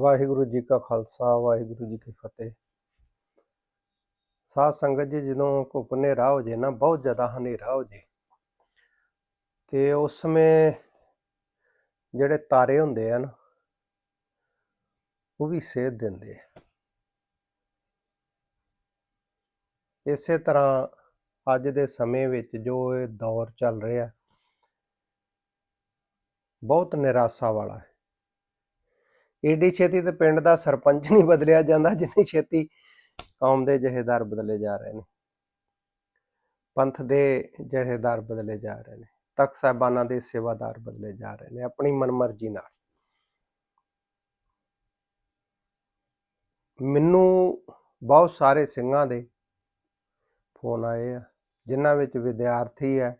ਵਾਹਿਗੁਰੂ ਜੀ ਕਾ ਖਾਲਸਾ, ਵਾਹਿਗੁਰੂ ਜੀ ਕੀ ਫਤਿਹ। ਸਾਧ ਸੰਗਤ ਜੀ, ਜਦੋਂ ਘੁੱਪ ਰਾਹ ਹੋ ਜੇ ਨਾ, ਬਹੁਤ ਜ਼ਿਆਦਾ ਹਨੇਰਾ ਹੋ ਜੇ, ਤੇ ਉਸ ਸਮੇਂ ਜਿਹੜੇ ਤਾਰੇ ਹੁੰਦੇ ਆ ਨਾ ਉਹ ਵੀ ਸੇਧ ਦਿੰਦੇ ਆ। ਇਸੇ ਤਰ੍ਹਾਂ ਅੱਜ ਦੇ ਸਮੇਂ ਵਿੱਚ ਜੋ ਇਹ ਦੌਰ ਚੱਲ ਰਿਹਾ, ਬਹੁਤ ਨਿਰਾਸ਼ਾ ਵਾਲਾ ਹੈ। ਏਡੀ ਛੇਤੀ ਤੇ ਪਿੰਡ ਦਾ ਸਰਪੰਚ ਨਹੀਂ ਬਦਲਿਆ ਜਾਂਦਾ, ਜਿੰਨੀ ਛੇਤੀ ਕੌਮ ਦੇ ਜਹੇਦਾਰ ਬਦਲੇ ਜਾ ਰਹੇ ਨੇ। ਪੰਥ ਦੇ ਜਹੇਦਾਰ ਬਦਲੇ ਜਾ ਰਹੇ ਨੇ, ਤਖਤ ਸਾਹਿਬਾਨਾਂ ਦੇ ਸੇਵਾਦਾਰ ਬਦਲੇ ਜਾ ਰਹੇ ਨੇ, ਆਪਣੀ ਮਨਮਰਜ਼ੀ ਨਾਲ। ਮੈਨੂੰ ਬਹੁਤ ਸਾਰੇ ਸਿੰਘਾਂ ਦੇ ਫੋਨ ਆਏ ਆ, ਜਿਨ੍ਹਾਂ ਵਿੱਚ ਵਿਦਿਆਰਥੀ ਹੈ,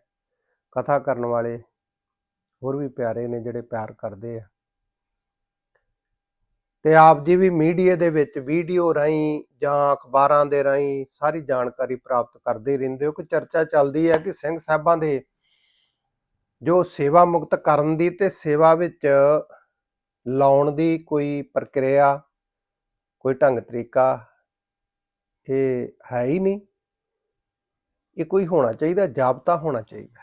ਕਥਾ ਕਰਨ ਵਾਲੇ ਹੋਰ ਵੀ ਪਿਆਰੇ ਨੇ ਜਿਹੜੇ ਪਿਆਰ ਕਰਦੇ ਆ। ਤੇ ਆਪ ਜੀ ਵੀ ਮੀਡੀਆ ਦੇ ਵਿੱਚ ਵੀਡੀਓ ਰਾਹੀਂ ਜਾਂ ਅਖਬਾਰਾਂ ਦੇ ਰਾਹੀਂ ਸਾਰੀ ਜਾਣਕਾਰੀ ਪ੍ਰਾਪਤ ਕਰਦੇ ਰਹਿੰਦੇ ਹੋ। ਕਿ ਚਰਚਾ ਚੱਲਦੀ ਹੈ ਕਿ ਸਿੰਘ ਸਾਹਿਬਾਂ ਦੇ ਜੋ ਸੇਵਾ ਮੁਕਤ ਕਰਨ ਦੀ ਤੇ ਸੇਵਾ ਵਿੱਚ ਲਾਉਣ ਦੀ ਕੋਈ ਪ੍ਰਕਿਰਿਆ, ਕੋਈ ਢੰਗ ਤਰੀਕਾ ਇਹ ਹੈ ਹੀ ਨਹੀਂ। ਇਹ ਕੋਈ ਹੋਣਾ ਚਾਹੀਦਾ ਜਾਬਤਾ ਹੋਣਾ ਚਾਹੀਦਾ।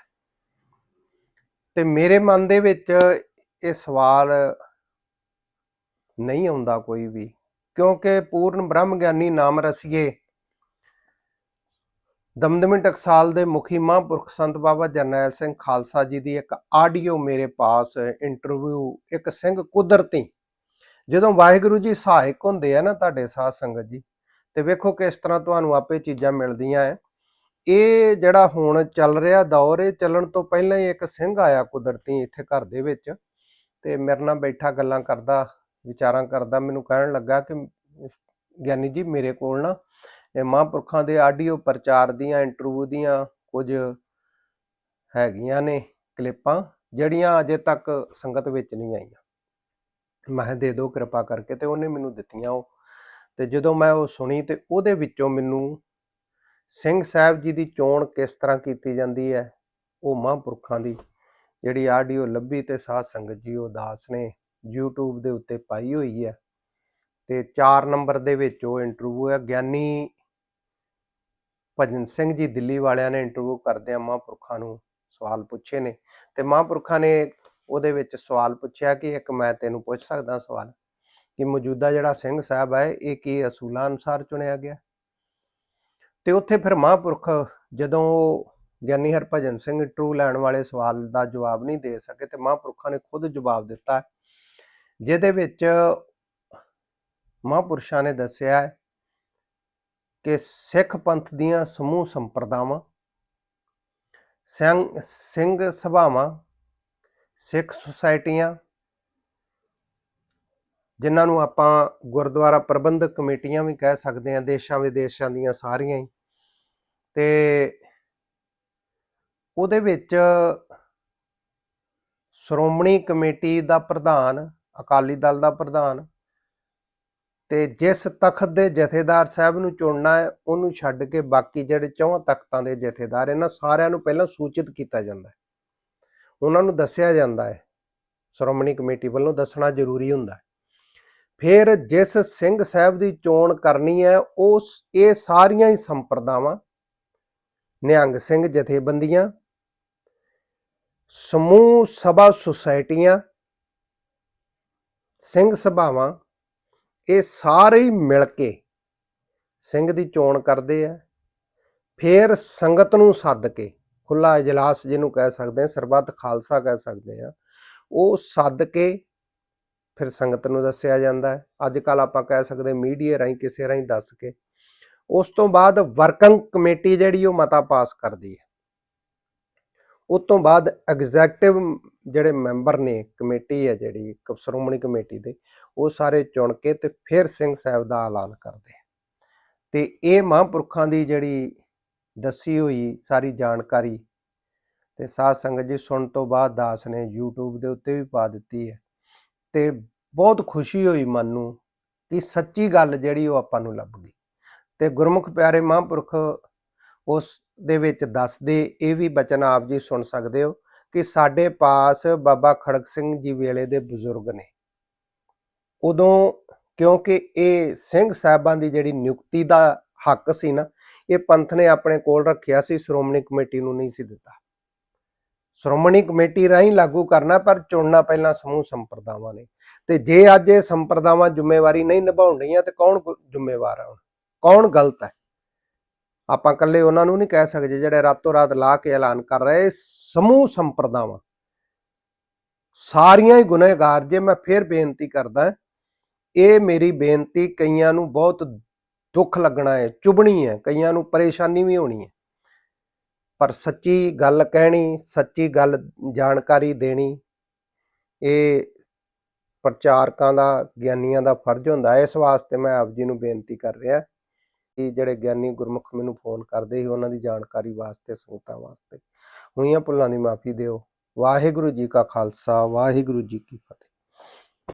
ਤੇ ਮੇਰੇ ਮਨ ਦੇ ਵਿੱਚ ਇਹ ਸਵਾਲ ਨਹੀਂ ਆਉਂਦਾ ਕੋਈ ਵੀ। ਕਿਉਂਕਿ ਪੂਰਨ ਬ੍ਰਹਮ ਗਿਆਨੀ ਨਾਮ ਰਸੀਏ। ਦਮਦਮੀ ਟਕਸਾਲ ਦੇ ਮੁਖੀ ਮਹਾਂਪੁਰਖ ਸੰਤ ਬਾਬਾ ਜਰਨੈਲ ਸਿੰਘ ਖਾਲਸਾ ਜੀ ਦੀ ਇੱਕ ਆਡੀਓ ਮੇਰੇ ਪਾਸ ਇੰਟਰਵਿਊ ਇੱਕ ਸਿੰਘ ਕੁਦਰਤੀ। ਜਦੋਂ ਵਾਹਿਗੁਰੂ ਜੀ ਸਹਾਇਕ ਹੁੰਦੇ ਆ ਨਾ ਤੁਹਾਡੇ ਸਾਧ ਸੰਗਤ ਜੀ, ਤੇ ਵੇਖੋ ਕਿਸ ਤਰ੍ਹਾਂ ਤੁਹਾਨੂੰ ਆਪੇ ਚੀਜ਼ਾਂ ਮਿਲਦੀਆਂ ਐ। ਇਹ ਜਿਹੜਾ ਹੁਣ ਚੱਲ ਰਿਹਾ ਦੌਰ, ਇਹ ਚੱਲਣ ਤੋਂ ਪਹਿਲਾਂ ਹੀ ਇੱਕ ਸਿੰਘ ਆਇਆ ਕੁਦਰਤੀ ਇੱਥੇ ਘਰ ਦੇ ਵਿੱਚ, ਤੇ ਮੇਰੇ ਨਾਲ ਬੈਠਾ ਗੱਲਾਂ ਕਰਦਾ ਵਿਚਾਰਾਂ ਕਰਦਾ, ਮੈਨੂੰ ਕਹਿਣ ਲੱਗਾ ਕਿ ਗਿਆਨੀ ਜੀ ਮੇਰੇ ਕੋਲ ਨਾ ਇਹ ਮਹਾਂਪੁਰਖਾਂ ਦੇ ਆਡੀਓ ਪ੍ਰਚਾਰ ਦੀਆਂ ਇੰਟਰਵਿਊ ਦੀਆਂ ਕੁਝ ਹੈਗੀਆਂ ਨੇ ਕਲਿੱਪਾਂ, ਜਿਹੜੀਆਂ ਅਜੇ ਤੱਕ ਸੰਗਤ ਵਿੱਚ ਨਹੀਂ ਆਈਆਂ। ਮੈਂ ਦੇ ਦਿਓ ਕਿਰਪਾ ਕਰਕੇ ਤੇ ਉਹਨੇ ਮੈਨੂੰ ਦਿੱਤੀਆਂ ਉਹ। ਤੇ ਜਦੋਂ ਮੈਂ ਉਹ ਸੁਣੀ ਤੇ ਉਹਦੇ ਵਿੱਚੋਂ ਮੈਨੂੰ ਸਿੰਘ ਸਾਹਿਬ ਜੀ ਦੀ ਚੋਣ ਕਿਸ ਤਰ੍ਹਾਂ ਕੀਤੀ ਜਾਂਦੀ ਹੈ, ਉਹ ਮਹਾਂਪੁਰਖਾਂ ਦੀ ਜਿਹੜੀ ਆਡੀਓ ਲੱਭੀ ਤੇ ਸਾਧ ਸੰਗਤ ਜੀ ਉਹ ਦਾਸ ਨੇ। YouTube ਦੇ ਉੱਤੇ ਪਾਈ ਹੋਈ ਹੈ ਤੇ 4 ਨੰਬਰ ਦੇ ਵਿੱਚ ਉਹ ਇੰਟਰਵਿਊ ਹੈ। ਗਿਆਨੀ ਭਜਨ ਸਿੰਘ ਜੀ ਦਿੱਲੀ ਵਾਲਿਆਂ ਨੇ ਇੰਟਰਵਿਊ ਕਰਦੇ ਆ ਮਹਾਂਪੁਰਖਾਂ ਨੂੰ ਸਵਾਲ ਪੁੱਛੇ ਨੇ ਤੇ ਮਹਾਂਪੁਰਖਾਂ ਨੇ ਉਹਦੇ ਵਿੱਚ ਸਵਾਲ ਪੁੱਛਿਆ ਕਿ ਇੱਕ ਮੈਂ ਤੈਨੂੰ ਪੁੱਛ ਸਕਦਾ ਸਵਾਲ ਕਿ ਮੌਜੂਦਾ ਜਿਹੜਾ ਸਿੰਘ ਸਾਹਿਬ ਹੈ, ਇਹ ਕੀ ਅਸੂਲਾਂ ਅਨੁਸਾਰ ਚੁਣਿਆ ਗਿਆ? ਤੇ ਉੱਥੇ ਫਿਰ ਮਹਾਂਪੁਰਖ ਜਦੋਂ ਗਿਆਨੀ ਹਰਭਜਨ ਸਿੰਘ ਟਰੂ ਲੈਣ ਵਾਲੇ ਸਵਾਲ ਦਾ ਜਵਾਬ ਨਹੀਂ ਦੇ ਸਕੇ ਤੇ ਮਹਾਂਪੁਰਖਾਂ ਨੇ ਖੁਦ ਜਵਾਬ ਦਿੱਤਾ ਜਿਹਦੇ ਵਿੱਚ ਮਹਾਂਪੁਰਸ਼ਾਂ ਨੇ ਦੱਸਿਆ ਹੈ ਕਿ ਸਿੱਖ ਪੰਥ ਦੀਆਂ ਸਮੂਹ ਸੰਪਰਦਾਵਾਂ ਸਿੰਘ ਸਿੰਘ ਸਭਾਵਾਂ, ਸਿੱਖ ਸੁਸਾਇਟੀਆਂ, ਜਿਨ੍ਹਾਂ ਨੂੰ ਆਪਾਂ ਗੁਰਦੁਆਰਾ ਪ੍ਰਬੰਧਕ ਕਮੇਟੀਆਂ ਵੀ ਕਹਿ ਸਕਦੇ ਹਾਂ, ਦੇਸ਼ਾਂ ਵਿਦੇਸ਼ਾਂ ਦੀਆਂ ਸਾਰੀਆਂ ਹੀ, ਤੇ ਉਹਦੇ ਵਿੱਚ ਸ਼੍ਰੋਮਣੀ ਕਮੇਟੀ ਦਾ ਪ੍ਰਧਾਨ ਅਕਾਲੀ ਦਲ ਦਾ ਪ੍ਰਧਾਨ ਤੇ ਜਿਸ ਤਖਤ ਦੇ ਜਥੇਦਾਰ ਸਾਹਿਬ ਨੂੰ ਚੁਣਨਾ ਹੈ, ਉਹਨੂੰ ਛੱਡ ਕੇ ਬਾਕੀ ਜਿਹੜੇ ਚੌਂ ਤਖਤਾਂ ਦੇ ਜਥੇਦਾਰ, ਇਹਨਾਂ ਸਾਰਿਆਂ ਨੂੰ ਪਹਿਲਾਂ ਸੂਚਿਤ ਕੀਤਾ ਜਾਂਦਾ ਹੈ। ਉਹਨਾਂ ਨੂੰ ਦੱਸਿਆ ਜਾਂਦਾ ਹੈ, ਸ਼੍ਰੋਮਣੀ ਕਮੇਟੀ ਵੱਲੋਂ ਦੱਸਣਾ ਜ਼ਰੂਰੀ ਹੁੰਦਾ ਹੈ। ਫਿਰ ਜਿਸ ਸਿੰਘ ਸਾਹਿਬ ਦੀ ਚੋਣ ਕਰਨੀ ਹੈ, ਉਸ, ਇਹ ਸਾਰੀਆਂ ਹੀ ਸੰਪਰਦਾਵਾਂ, ਨਿਹੰਗ ਸਿੰਘ ਜਥੇਬੰਦੀਆਂ, ਸਮੂਹ ਸਭਾ ਸੁਸਾਇਟੀਆਂ ਸਿੰਘ ਸਭਾਵਾਂ, ਇਹ ਸਾਰੇ ਹੀ ਮਿਲ ਕੇ ਸਿੰਘ ਦੀ ਚੋਣ ਕਰਦੇ ਆ। ਫਿਰ ਸੰਗਤ ਨੂੰ ਸੱਦ ਕੇ ਖੁੱਲਾ ਇਜਲਾਸ ਜਿਹਨੂੰ ਕਹਿ ਸਕਦੇ ਆ ਸਰਬੱਤ ਖਾਲਸਾ ਕਹਿ ਸਕਦੇ ਆ ਉਹ ਸੱਦ ਕੇ ਫਿਰ ਸੰਗਤ ਨੂੰ ਦੱਸਿਆ ਜਾਂਦਾ ਹੈ। ਅੱਜ ਕੱਲ ਆਪਾਂ ਕਹਿ ਸਕਦੇ ਮੀਡੀਆ ਰਾਹੀਂ, ਕਿਸੇ ਰਾਹੀਂ ਦੱਸ ਕੇ। ਉਸ ਤੋਂ ਬਾਅਦ ਵਰਕਿੰਗ ਕਮੇਟੀ ਜਿਹੜੀ ਉਹ ਮਤਾ ਪਾਸ ਕਰਦੀ ਹੈ। ਉਸ ਤੋਂ ਬਾਅਦ ਐਗਜ਼ੈਕਟਿਵ ਜਿਹੜੇ ਮੈਂਬਰ ਨੇ, ਕਮੇਟੀ ਹੈ ਜਿਹੜੀ ਕ- ਸ਼੍ਰੋਮਣੀ ਕਮੇਟੀ ਦੇ, ਉਹ ਸਾਰੇ ਚੁਣ ਕੇ ਤੇ ਫਿਰ ਸਿੰਘ ਸਾਹਿਬ ਦਾ ਐਲਾਨ ਕਰਦੇ ਆ। ਤੇ ਇਹ ਮਹਾਂਪੁਰਖਾਂ ਦੀ ਜਿਹੜੀ ਦੱਸੀ ਹੋਈ ਸਾਰੀ ਜਾਣਕਾਰੀ ਤੇ ਸਾਧ ਸੰਗਤ ਜੀ ਸੁਣਨ ਤੋਂ ਬਾਅਦ ਦਾਸ ਨੇ YouTube ਦੇ ਉੱਤੇ ਵੀ ਪਾ ਦਿੱਤੀ ਹੈ ਤੇ ਬਹੁਤ ਖੁਸ਼ੀ ਹੋਈ ਮਨ ਨੂੰ ਕਿ ਸੱਚੀ ਗੱਲ ਜਿਹੜੀ ਉਹ ਆਪਾਂ ਨੂੰ ਲੱਭ ਗਈ। ਤੇ ਗੁਰਮੁਖ ਪਿਆਰੇ ਮਹਾਂਪੁਰਖ, ਉਸ ਦੇ ਵਿੱਚ ਦੱਸਦੇ, ਇਹ ਵੀ ਬਚਨ ਆਪ ਜੀ ਸੁਣ ਸਕਦੇ ਹੋ ਕਿ ਸਾਡੇ ਪਾਸ ਬਾਬਾ ਖੜਕ ਸਿੰਘ ਜੀ ਵੇਲੇ ਦੇ ਬਜ਼ੁਰਗ ਨੇ। ਉਦੋਂ ਕਿਉਂਕਿ ਇਹ ਸਿੰਘ ਸਾਹਿਬਾਂ ਦੀ ਜਿਹੜੀ ਨਿਯੁਕਤੀ ਦਾ ਹੱਕ ਸੀ ਨਾ, ਇਹ ਪੰਥ ਨੇ ਆਪਣੇ ਕੋਲ ਰੱਖਿਆ ਸੀ, ਸ਼੍ਰੋਮਣੀ ਕਮੇਟੀ ਨੂੰ ਨਹੀਂ ਸੀ ਦਿੱਤਾ। ਸ਼੍ਰੋਮਣੀ ਕਮੇਟੀ ਰਾਹੀਂ ਲਾਗੂ ਕਰਨਾ, ਪਰ ਚੁਣਨਾ ਪਹਿਲਾਂ ਸਮੂਹ ਸੰਪਰਦਾਵਾਂ ਨੇ। ਤੇ ਜੇ ਅੱਜ ਇਹ ਸੰਪਰਦਾਵਾਂ ਜ਼ਿੰਮੇਵਾਰੀ ਨਹੀਂ ਨਿਭਾਉਣ ਰਹੀਆਂ, ਤੇ ਕੌਣ ਜ਼ਿੰਮੇਵਾਰ ਆ ਕੌਣ ਗਲਤ ਹੈ? ਆਪਾਂ ਇਕੱਲੇ ਉਹਨਾਂ ਨੂੰ ਨਹੀਂ ਕਹਿ ਸਕਦੇ ਜਿਹੜੇ ਰਾਤੋਂ ਰਾਤ ਲਾ ਕੇ ਐਲਾਨ ਕਰ ਰਹੇ ਸਮੂਹ ਸੰਪਰਦਾਵਾਂ। ਸਾਰੀਆਂ ਹੀ ਗੁਨਹਗਾਰ ਜੇ ਮੈਂ ਫੇਰ ਬੇਨਤੀ ਕਰਦਾ, ਇਹ ਮੇਰੀ ਬੇਨਤੀ ਕਈਆਂ ਨੂੰ ਬਹੁਤ ਦੁੱਖ ਲੱਗਣਾ ਹੈ, ਚੁਬਣੀ ਹੈ, ਕਈਆਂ ਨੂੰ ਪਰੇਸ਼ਾਨੀ ਵੀ ਹੋਣੀ ਹੈ। ਪਰ ਸੱਚੀ ਗੱਲ ਕਹਿਣੀ, ਸੱਚੀ ਗੱਲ ਜਾਣਕਾਰੀ ਦੇਣੀ, ਇਹ ਪ੍ਰਚਾਰਕਾਂ ਦਾ, ਗਿਆਨੀਆਂ ਦਾ ਫਰਜ਼ ਹੁੰਦਾ। ਹੈ ਇਸ ਵਾਸਤੇ ਮੈਂ ਆਪ ਜੀ ਨੂੰ ਬੇਨਤੀ ਕਰ ਰਿਹਾ। ਕਿ ਜਿਹੜੇ ਗਿਆਨੀ ਗੁਰਮੁਖ ਮੈਨੂੰ ਫੋਨ ਕਰਦੇ ਸੀ, ਉਹਨਾਂ ਦੀ ਜਾਣਕਾਰੀ ਵਾਸਤੇ, ਸੰਗਤਾਂ ਵਾਸਤੇ। ਹੋਈਆਂ ਭੁੱਲਾਂ ਦੀ ਮਾਫੀ ਦਿਓ। ਵਾਹਿਗੁਰੂ ਜੀ ਕਾ ਖਾਲਸਾ, ਵਾਹਿਗੁਰੂ ਜੀ ਕੀ ਫਤਿਹ।